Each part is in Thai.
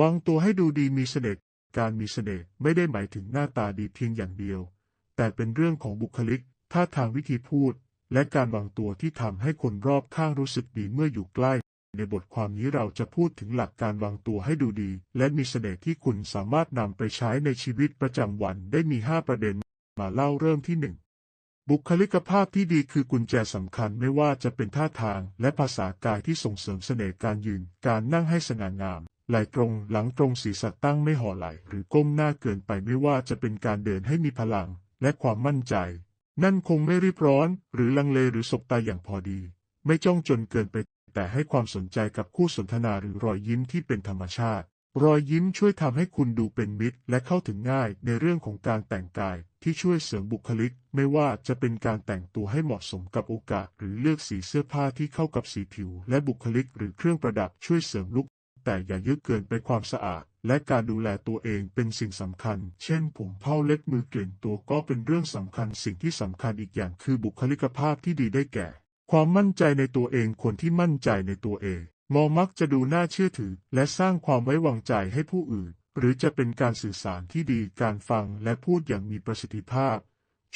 วางตัวให้ดูดีมีเสน่ห์การมีเสน่ห์ไม่ได้หมายถึงหน้าตาดีเพียงอย่างเดียว แต่เป็นเรื่องของบุคลิก ท่าทางวิธีพูด และการวางตัวที่ทำให้คนรอบข้างรู้สึกดีเมื่ออยู่ใกล้ ในบทความนี้เราจะพูดถึงหลักการวางตัวให้ดูดี และมีเสน่ห์ที่คุณสามารถนำไปใช้ในชีวิตประจำวันได้มี 5 ประเด็น มาเล่าเริ่มที่ 1บุคลิกภาพที่ดีคือกุญแจสำคัญไม่ว่าจะเป็นท่าทางและภาษากายที่ส่งเสริมเสน่ห์การยืน การนั่งให้สง่างาม ไหล่ตรงหลังตรงศีรษะตั้งไม่ห่อไหลหรือก้มหน้าเกินไปไม่ว่าจะเป็นการเดินให้มีพลังและความมั่นใจ นั่นคงไม่รีบร้อน หรือลังเลหรือสบตาอย่างพอดี ไม่จ้องจนเกินไป แต่ให้ความสนใจกับคู่สนทนาหรือรอยยิ้มที่เป็นธรรมชาติ รอยยิ้มช่วยทำให้คุณดูเป็นมิตร และเข้าถึงง่ายในเรื่องของการแต่งกายที่ช่วยเสริมบุคลิก ไม่ว่าจะเป็นการแต่งตัวให้เหมาะสมกับโอกาส หรือเลือกสีเสื้อผ้าที่เข้ากับสีผิว และบุคลิกหรือเครื่องประดับช่วยเสริมลุค แต่อย่าเยอะเกินไปความสะอาด และการดูแลตัวเองเป็นสิ่งสำคัญ เช่น ผมเผ้าเล็บมือกลิ่นตัวก็เป็นเรื่องสำคัญ สิ่งที่สำคัญอีกอย่างคือบุคลิกภาพที่ดีได้แก่ ความมั่นใจในตัวเอง คนที่มั่นใจในตัวเอง มองมักจะดูน่าเชื่อถือ และสร้างความไว้วางใจให้ผู้อื่น หรือจะเป็นการสื่อสารที่ดี การฟังและพูดอย่างมีประสิทธิภาพ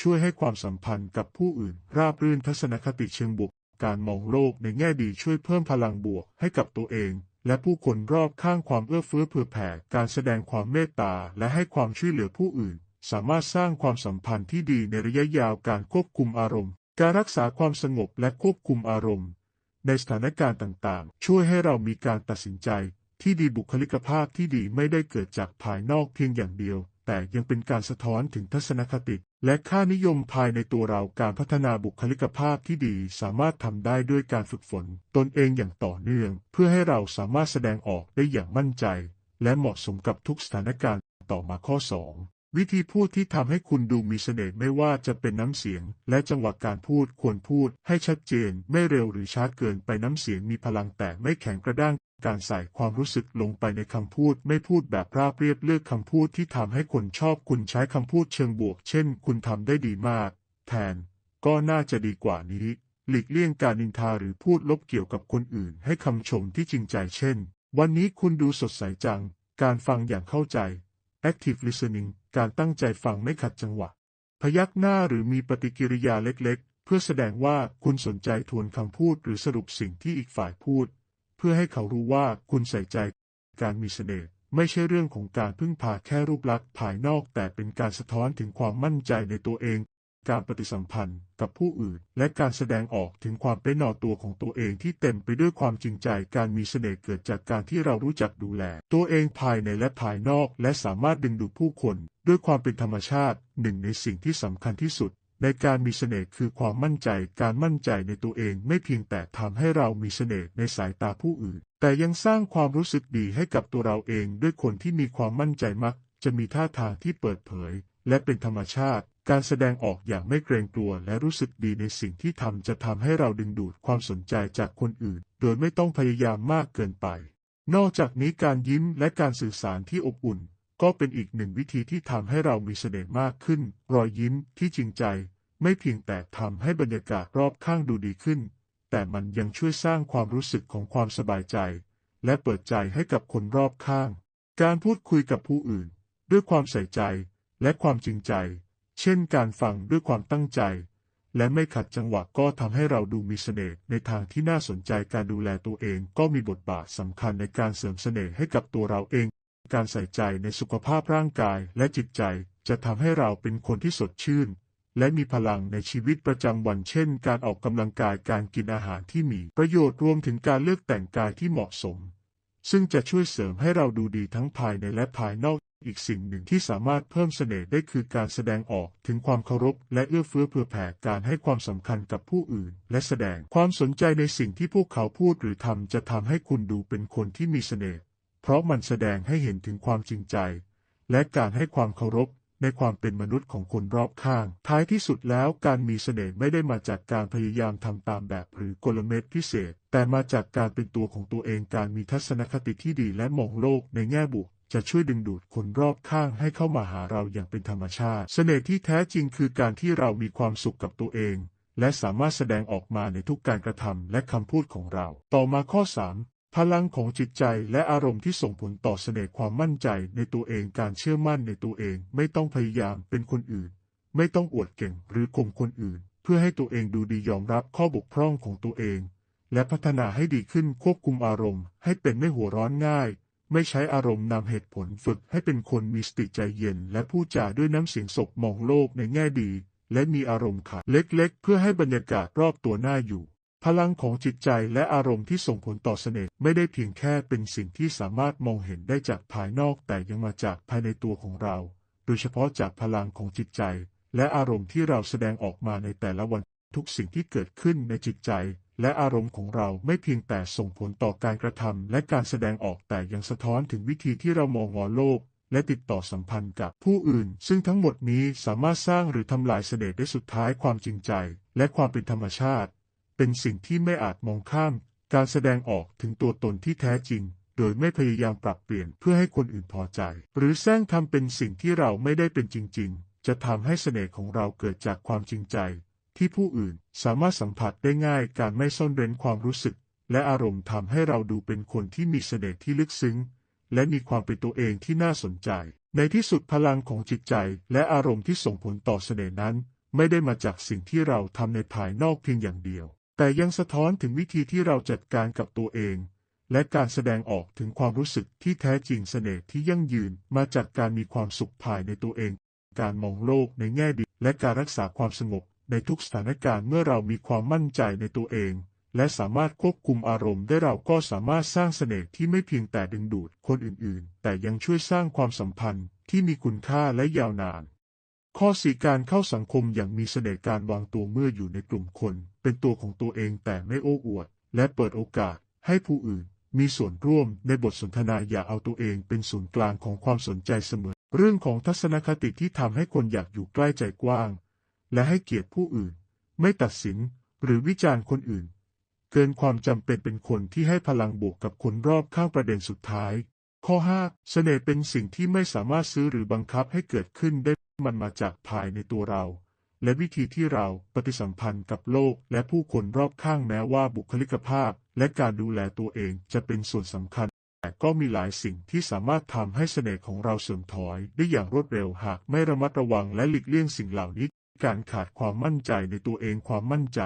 ช่วยให้ความสัมพันธ์กับผู้อื่น ราบรื่นทัศนคติเชิงบวกการมองโลกในแง่ดีช่วยเพิ่มพลังบวกให้กับตัวเอง และผู้คนรอบข้างความเอื้อเฟื้อเผื่อแผ่การแสดงความเมตตาและให้ความช่วยเหลือผู้อื่น สามารถสร้างความสัมพันธ์ที่ดีในระยะยาวการควบคุมอารมณ์ การรักษาความสงบและควบคุมอารมณ์ ในสถานการณ์ต่างๆ ช่วยให้เรามีการตัดสินใจที่ดีบุคลิกภาพที่ดีไม่ได้เกิดจากภายนอกเพียงอย่างเดียว แต่ยังเป็นการสะท้อนถึงทัศนคติ และค่านิยมภายในตัวเราการพัฒนาบุคลิกภาพที่ดีสามารถทำได้ด้วยการฝึกฝน ตนเองอย่างต่อเนื่อง เพื่อให้เราสามารถแสดงออกได้อย่างมั่นใจ และเหมาะสมกับทุกสถานการณ์ต่อมาข้อ 2 วิธีพูดที่ทำให้คุณดูมีเสน่ห์ไม่ว่าจะเป็นน้ำเสียง และจังหวะการพูดควรพูดให้ชัดเจน ไม่เร็วหรือช้าเกินไปน้ำเสียงมีพลังแต่ไม่แข็งกระด้าง การใส่ความรู้สึกลงไปในคำพูด ไม่พูดแบบราบเรียบเลือกคำพูดที่ทำให้คนชอบคุณใช้คำพูดเชิงบวก เช่น คุณทำได้ดีมาก แทน ก็น่าจะดีกว่านี้ หลีกเลี่ยงการนินทาหรือพูดลบเกี่ยวกับคนอื่น ให้คำชมที่จริงใจเช่น วันนี้คุณดูสดใสจัง การฟังอย่างเข้าใจ active listening การตั้งใจฟังไม่ขัดจังหวะ พยักหน้าหรือมีปฏิกิริยาเล็กๆ เพื่อแสดงว่าคุณสนใจทวนคำพูดหรือสรุปสิ่งที่อีกฝ่ายพูด เพื่อให้เขารู้ว่าคุณใส่ใจ การมีเสน่ห์ไม่ใช่เรื่องของการพึ่งพาแค่รูปลักษณ์ภายนอกแต่เป็นการสะท้อนถึงความมั่นใจในตัวเอง การปฏิสัมพันธ์กับผู้อื่น และการแสดงออกถึงความเป็นหนอตัวของตัวเองที่เต็มไปด้วยความจริงใจ การมีเสน่ห์เกิดจากการที่เรารู้จักดูแล ตัวเองภายในและภายนอก และสามารถดึงดูดผู้คน ด้วยความเป็นธรรมชาติ หนึ่งในสิ่งที่สำคัญที่สุด ในการมีเสน่ห์คือความมั่นใจ การมั่นใจในตัวเองไม่เพียงแต่ทำให้เรามีเสน่ห์ในสายตาผู้อื่น แต่ยังสร้างความรู้สึกดีให้กับตัวเราเอง ด้วยคนที่มีความมั่นใจมัก จะมีท่าทางที่เปิดเผย และเป็นธรรมชาติ การแสดงออกอย่างไม่เกรงกลัวและรู้สึกดีในสิ่งที่ทำจะทำให้เราดึงดูดความสนใจจากคนอื่น โดยไม่ต้องพยายามมากเกินไป นอกจากนี้การยิ้มและการสื่อสารที่อบอุ่น ก็เป็นอีกหนึ่งวิธีที่ทำให้เรามีเสน่ห์มากขึ้น รอยยิ้มที่จริงใจ ไม่เพียงแต่ทำให้บรรยากาศรอบข้างดูดีขึ้น แต่มันยังช่วยสร้างความรู้สึกของความสบายใจ และเปิดใจให้กับคนรอบข้าง การพูดคุยกับผู้อื่น ด้วยความใส่ใจและความจริงใจ เช่นการฟังด้วยความตั้งใจ และไม่ขัดจังหวะก็ทำให้เราดูมีเสน่ห์ในทางที่น่าสนใจการดูแลตัวเองก็มีบทบาทสำคัญในการเสริมเสน่ห์ให้กับตัวเราเอง การใส่ใจในสุขภาพร่างกายและจิตใจจะทำให้เราเป็นคนที่สดชื่น และมีพลังในชีวิตประจำวันเช่น การออกกำลังกายการกินอาหารที่มีประโยชน์รวมถึงการเลือกแต่งกายที่เหมาะสม ซึ่งจะช่วยเสริมให้เราดูดีทั้งภายในและภายนอก อีกสิ่งหนึ่งที่สามารถเพิ่มเสน่ห์ได้คือการแสดงออกถึงความเคารพและเอื้อเฟื้อเผื่อแผ่การให้ความสำคัญกับผู้อื่น และแสดงความสนใจในสิ่งที่พวกเขาพูดหรือทำจะทำให้คุณดูเป็นคนที่มีเสน่ห์เพราะมันแสดงให้เห็นถึงความจริงใจ และการให้ความเคารพในความเป็นมนุษย์ของคนรอบข้าง ท้ายที่สุดแล้วการมีเสน่ห์ไม่ได้มาจากการพยายามทำตามแบบหรือกลเม็ดพิเศษ แต่มาจากการเป็นตัวของตัวเองการมีทัศนคติที่ดีและมองโลกในแง่บวก จะช่วยดึงดูดคนรอบข้างให้เข้ามาหาเราอย่างเป็นธรรมชาติ เสน่ห์ที่แท้จริงคือการที่เรามีความสุขกับตัวเอง และสามารถแสดงออกมาในทุกการกระทำและคำพูดของเรา ต่อมาข้อพลังของจิตใจและอารมณ์ที่ส่งผลต่อเสน่ห์ความมั่นใจในตัวเองการเชื่อมั่นในตัวเอง ไม่ต้องพยายามเป็นคนอื่น ไม่ต้องอวดเก่งหรือข่มคนอื่น เพื่อให้ตัวเองดูดียอมรับข้อบกพร่องของตัวเอง และพัฒนาให้ดีขึ้นควบคุมอารมณ์ ให้เป็นไม่หัวร้อนง่าย ไม่ใช้อารมณ์นำเหตุผลฝึกให้เป็นคนมีสติใจเย็น และพูดจาด้วยน้ำเสียงสบมองโลกในแง่ดี และมีอารมณ์ขันเล็กๆ เพื่อให้บรรยากาศรอบตัวน่าอยู่ พลังของจิตใจและอารมณ์ที่ส่งผลต่อเสน่ห์ไม่ได้เพียงแค่เป็นสิ่งที่สามารถมองเห็นได้จากภายนอกแต่ยังมาจากภายในตัวของเรา โดยเฉพาะจากพลังของจิตใจ และอารมณ์ที่เราแสดงออกมาในแต่ละวันทุกสิ่งที่เกิดขึ้นในจิตใจ และอารมณ์ของเราไม่เพียงแต่ส่งผลต่อการกระทำและการแสดงออกแต่ยังสะท้อนถึงวิธีที่เรามองงอโลก และติดต่อสัมพันธ์กับผู้อื่น ซึ่งทั้งหมดนี้สามารถสร้างหรือทำลายเสน่ห์ได้สุดท้ายความจริงใจ และความเป็นธรรมชาติ เป็นสิ่งที่ไม่อาจมองข้าม การแสดงออกถึงตัวตนที่แท้จริง โดยไม่พยายามปรับเปลี่ยนเพื่อให้คนอื่นพอใจ หรือแสร้งทำเป็นสิ่งที่เราไม่ได้เป็นจริง ๆ จะทำให้เสน่ห์ของเราเกิดจากความจริงใจ ที่ผู้อื่นสามารถสัมผัสได้ง่ายการไม่ซ่อนเร้นความรู้สึก และอารมณ์ทำให้เราดูเป็นคนที่มีเสน่ห์ที่ลึกซึ้ง และมีความเป็นตัวเองที่น่าสนใจ ในที่สุดพลังของจิตใจ และอารมณ์ที่ส่งผลต่อเสน่ห์นั้น ไม่ได้มาจากสิ่งที่เราทำในภายนอกเพียงอย่างเดียว แต่ยังสะท้อนถึงวิธีที่เราจัดการกับตัวเอง และการแสดงออกถึงความรู้สึกที่แท้จริงเสน่ห์ที่ยั่งยืนมาจากการมีความสุขภายในตัวเอง การมองโลกในแง่ดี และการรักษาความสงบ ในทุกสถานการณ์เมื่อเรามีความมั่นใจในตัวเอง และสามารถควบคุมอารมณ์ได้เราก็สามารถสร้างเสน่ห์ที่ไม่เพียงแต่ดึงดูดคนอื่นๆ แต่ยังช่วยสร้างความสัมพันธ์ที่มีคุณค่าและยาวนาน ข้อสี่การเข้าสังคมอย่างมีเสน่ห์การวางตัวเมื่ออยู่ในกลุ่มคน เป็นตัวของตัวเองแต่ไม่โอ้อวด และเปิดโอกาสให้ผู้อื่นมีส่วนร่วมในบทสนทนาอย่าเอาตัวเองเป็นศูนย์กลางของความสนใจเสมอ เรื่องของทัศนคติที่ทำให้คนอยากอยู่ใกล้ใจกว้าง และให้เกียรติผู้อื่น ไม่ตัดสินหรือวิจารณ์คนอื่น เกินความจำเป็นเป็นคนที่ให้พลังบวกกับคนรอบข้างประเด็นสุดท้าย ข้อ 5 เสน่ห์เป็นสิ่งที่ไม่สามารถซื้อหรือบังคับให้เกิดขึ้นได้มันมาจากภายในตัวเรา และวิธีที่เราปฏิสัมพันธ์กับโลกและผู้คนรอบข้างแม้ว่าบุคลิกภาพ และการดูแลตัวเองจะเป็นส่วนสำคัญแต่ก็มีหลายสิ่งที่สามารถทำให้เสน่ห์ของเราเสื่อมถอยได้อย่างรวดเร็วหากไม่ระมัดระวังและหลีกเลี่ยงสิ่งเหล่านี้ การขาดความมั่นใจในตัวเองความมั่นใจ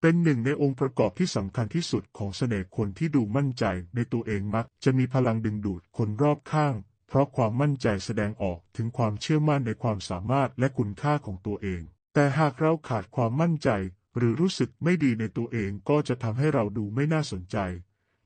เป็นหนึ่งในองค์ประกอบที่สำคัญที่สุดของเสน่ห์คนที่ดูมั่นใจในตัวเองมักจะมีพลังดึงดูดคนรอบข้าง เพราะความมั่นใจแสดงออกถึงความเชื่อมั่นในความสามารถและคุณค่าของตัวเอง แต่หากเราขาดความมั่นใจ หรือรู้สึกไม่ดีในตัวเองก็จะทำให้เราดูไม่น่าสนใจ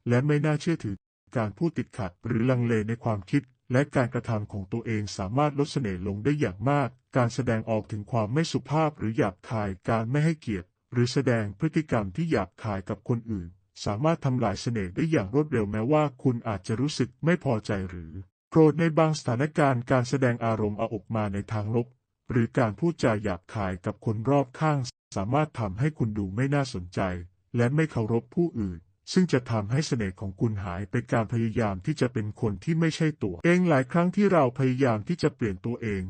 และไม่น่าเชื่อถือการพูดติดขัดหรือลังเลในความคิด และการกระทำของตัวเองสามารถลดเสน่ห์ลงได้อย่างมาก การแสดงออกถึงความไม่สุภาพหรือหยาบคาย การไม่ให้เกียรติ หรือแสดงพฤติกรรมที่หยาบคายกับคนอื่น สามารถทำลายเสน่ห์ได้อย่างรวดเร็วแม้ว่าคุณอาจจะรู้สึกไม่พอใจหรือโกรธในบางสถานการณ์ การแสดงอารมณ์เอาออกมาในทางลบ หรือการพูดจาหยาบคายกับคนรอบข้าง สามารถทำให้คุณดูไม่น่าสนใจ และไม่เคารพผู้อื่น ซึ่งจะทำให้เสน่ห์ของคุณหายไปการพยายามที่จะเป็นคนที่ไม่ใช่ตัวเองหลายครั้งที่เราพยายามที่จะเปลี่ยนตัวเอง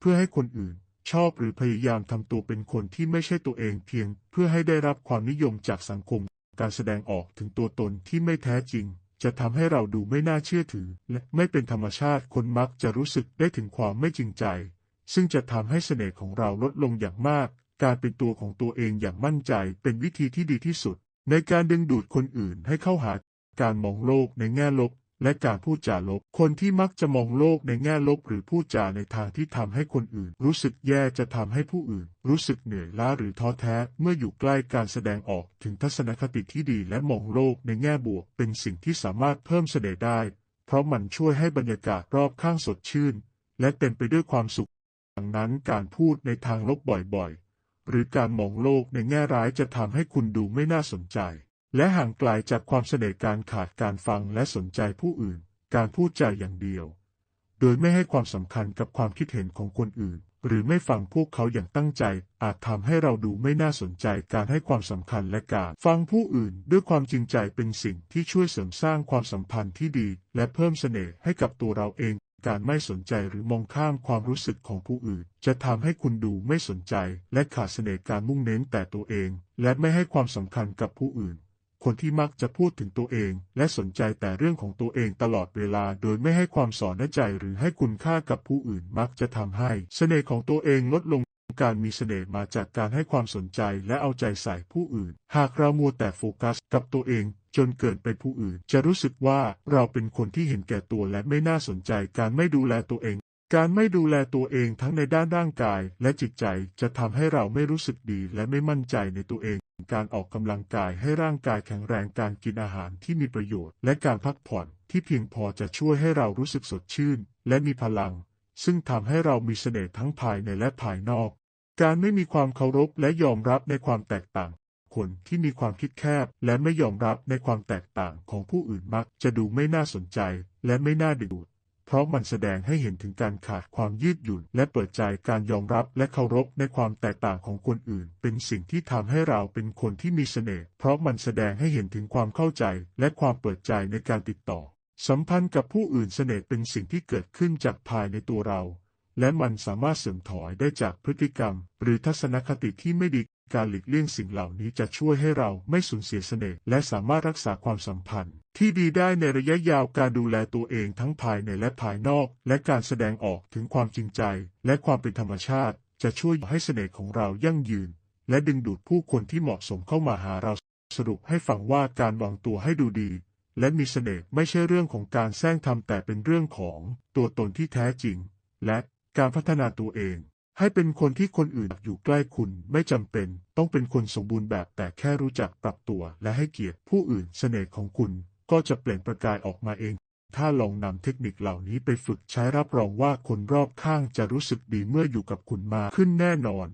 เพื่อให้คนอื่น ชอบหรือพยายามทำตัวเป็นคนที่ไม่ใช่ตัวเองเพียง เพื่อให้ได้รับความนิยมจากสังคม การแสดงออกถึงตัวตนที่ไม่แท้จริง จะทำให้เราดูไม่น่าเชื่อถือ และไม่เป็นธรรมชาติคนมักจะรู้สึกได้ถึงความไม่จริงใจ ซึ่งจะทำให้เสน่ห์ของเราลดลงอย่างมาก การเป็นตัวของตัวเองอย่างมั่นใจเป็นวิธีที่ดีที่สุด ในการดึงดูดคนอื่นให้เข้าหาการมองโลกในแง่ลบ และการพูดจาลบ คนที่มักจะมองโลกในแง่ลบหรือพูดจาในทางที่ทำให้คนอื่น รู้สึกแย่จะทำให้ผู้อื่น รู้สึกเหนื่อยล้าหรือท้อแท้เมื่ออยู่ใกล้การแสดงออกถึงทัศนคติที่ดีและมองโลกในแง่บวก เป็นสิ่งที่สามารถเพิ่มเสน่ห์ได้ เพราะมันช่วยให้บรรยากาศรอบข้างสดชื่น และเต็มไปด้วยความสุขดังนั้นการพูดในทางลบบ่อยๆ หรือการมองโลกในแง่ร้ายจะทำให้คุณดูไม่น่าสนใจ และห่างไกลจากความเสน่ห์การขาดการฟังและสนใจผู้อื่น การพูดใจอย่างเดียว โดยไม่ให้ความสำคัญกับความคิดเห็นของคนอื่น หรือไม่ฟังพวกเขาอย่างตั้งใจ อาจทำให้เราดูไม่น่าสนใจการให้ความสำคัญและการฟังผู้อื่น ด้วยความจริงใจเป็นสิ่งที่ช่วยเสริมสร้างความสัมพันธ์ที่ดี และเพิ่มเสน่ห์ให้กับตัวเราเอง การไม่สนใจหรือมองข้ามความรู้สึกของผู้อื่น จะทำให้คุณดูไม่สนใจ และขาดเสน่ห์การมุ่งเน้นแต่ตัวเอง และไม่ให้ความสำคัญกับผู้อื่น คนที่มักจะพูดถึงตัวเอง และสนใจแต่เรื่องของตัวเองตลอดเวลา โดยไม่ให้ความสอนในใจหรือให้คุณค่ากับผู้อื่นมักจะทำให้ เสน่ห์ของตัวเองลดลงการมีเสน่ห์มาจากการให้ความสนใจและเอาใจใส่ผู้อื่น หากเรามัวแต่โฟกัสกับตัวเอง จนเกินไปผู้อื่น จะรู้สึกว่าเราเป็นคนที่เห็นแก่ตัวและไม่น่าสนใจการไม่ดูแลตัวเอง การไม่ดูแลตัวเองทั้งในด้านร่างกายและจิตใจจะทำให้เราไม่รู้สึกดีและไม่มั่นใจในตัวเองการออกกำลังกายให้ร่างกายแข็งแรงการกินอาหารที่มีประโยชน์ และการพักผ่อนที่เพียงพอจะช่วยให้เรารู้สึกสดชื่น และมีพลัง ซึ่งทำให้เรามีเสน่ห์ทั้งภายในและภายนอก การไม่มีความเคารพและยอมรับในความแตกต่าง คนที่มีความคิดแคบ และไม่ยอมรับในความแตกต่างของผู้อื่นมักจะดูไม่น่าสนใจและไม่น่าดึงดูด เพราะมันแสดงให้เห็นถึงการขาดความยืดหยุ่น และเปิดใจการยอมรับและเคารพในความแตกต่างของคนอื่น เป็นสิ่งที่ทำให้เราเป็นคนที่มีเสน่ห์เพราะมันแสดงให้เห็นถึงความเข้าใจและความเปิดใจในการติดต่อ สัมพันธ์กับผู้อื่นเสน่ห์เป็นสิ่งที่เกิดขึ้นจากภายในตัวเราและมันสามารถเสื่อมถอยได้จากพฤติกรรม หรือทัศนคติที่ไม่ดี การหลีกเลี่ยงสิ่งเหล่านี้จะช่วยให้เราไม่สูญเสียเสน่ห์และสามารถรักษาความสัมพันธ์ ที่ดีได้ในระยะยาวการดูแลตัวเองทั้งภายในและภายนอก และการแสดงออกถึงความจริงใจ และความเป็นธรรมชาติ จะช่วยให้เสน่ห์ของเรายั่งยืน และดึงดูดผู้คนที่เหมาะสมเข้ามาหาเราสรุปให้ฟังว่าการวางตัวให้ดูดี และมีเสน่ห์ไม่ใช่เรื่องของการแสร้งทำแต่เป็นเรื่องของตัวตนที่แท้จริง และการพัฒนาตัวเอง ให้เป็นคนที่คนอื่นอยู่ใกล้คุณไม่จำเป็น ต้องเป็นคนสมบูรณ์แบบแต่แค่รู้จักปรับตัว และให้เกียรติผู้อื่นเสน่ห์ของคุณ ก็จะเปล่งประกายออกมาเอง ถ้าลองนำเทคนิคเหล่านี้ไปฝึกใช้รับรองว่าคนรอบข้างจะรู้สึกดีเมื่ออยู่กับคุณมากขึ้นแน่นอน